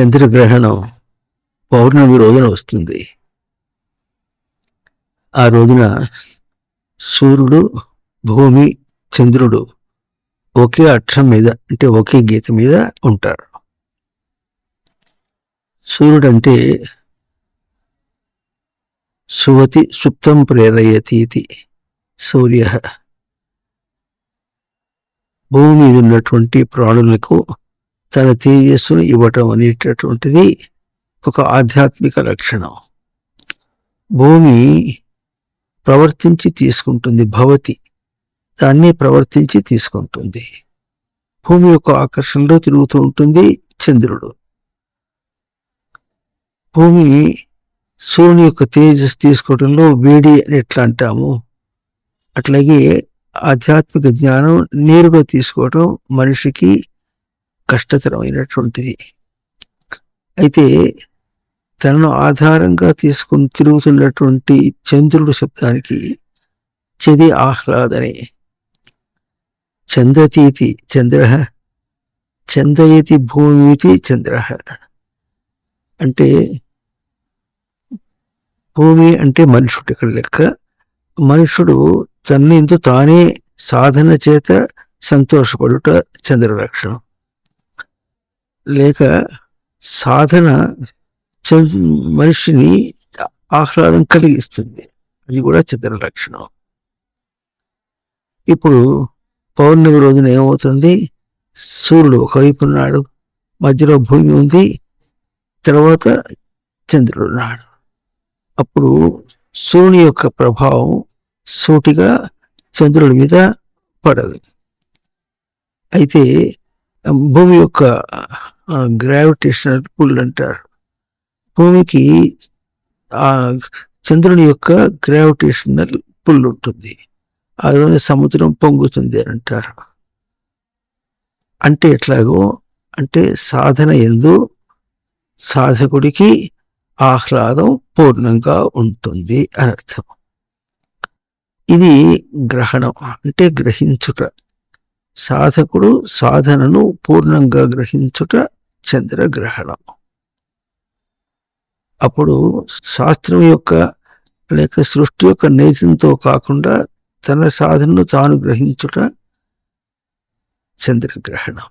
చంద్రగ్రహణం పౌర్ణమి రోజున వస్తుంది. ఆ రోజున సూర్యుడు భూమి చంద్రుడు ఒకే అక్షం మీద అంటే ఒకే గీత మీద ఉంటారు. సూర్యుడు అంటే సువతి సుప్తం ప్రేరయతి ఇది సూర్య. భూమి మీద ఉన్నటువంటి ప్రాణులకు తన తేజస్సును ఇవ్వటం అనేటటువంటిది ఒక ఆధ్యాత్మిక లక్షణం. భూమి ప్రవర్తించి తీసుకుంటుంది భవతి. దాన్ని ప్రవర్తించి తీసుకుంటుంది. భూమి యొక్క ఆకర్షణలో తిరుగుతూ ఉంటుంది చంద్రుడు. భూమి సూర్యుని యొక్క తేజస్ తీసుకోవడంలో వేడి అని ఎట్లా అంటాము? అట్లాగే ఆధ్యాత్మిక జ్ఞానం నేరుగా తీసుకోవడం మనిషికి కష్టతరమైనటువంటిది. అయితే తనను ఆధారంగా తీసుకుని తిరుగుతున్నటువంటి చంద్రుడు శబ్దానికి చది ఆహ్లాదని. చందతీతి చంద్ర చందయతి భూమితి చంద్ర. అంటే భూమి అంటే మనుషుడు ఇక్కడ లెక్క. మనుషుడు తన్నిందు తానే సాధన చేత సంతోషపడుట చంద్ర లక్షణం లేక సాధన చ- మనిషిని ఆహ్లాదం కలిగిస్తుంది. అది కూడా చిత్ర లక్షణం. ఇప్పుడు పౌర్ణమి రోజున ఏమవుతుంది? సూర్యుడు ఒకవైపు ఉన్నాడు మధ్యలో భూమి ఉంది తర్వాత చంద్రుడు ఉన్నాడు. అప్పుడు సూర్యుని యొక్క ప్రభావం సూటిగా చంద్రుడి మీద పడదు. అయితే భూమి యొక్క గ్రావిటేషనల్ పుల్ అంటారు. భూమికి ఆ చంద్రుని యొక్క గ్రావిటేషనల్ పుల్ ఉంటుంది. ఆ సముద్రం పొంగుతుంది అని అంటారు. అంటే ఎట్లాగో అంటే సాధన ఎందు సాధకుడికి ఆహ్లాదం పూర్ణంగా ఉంటుంది అని అర్థం. ఇది గ్రహణం అంటే గ్రహించుట. సాధకుడు సాధనను పూర్ణంగా గ్రహించుట చంద్రగ్రహణం. అప్పుడు శాస్త్రం యొక్క లేక సృష్టి యొక్క నేతంతో కాకుండా తన సాధనను తాను గ్రహించుట చంద్రగ్రహణం.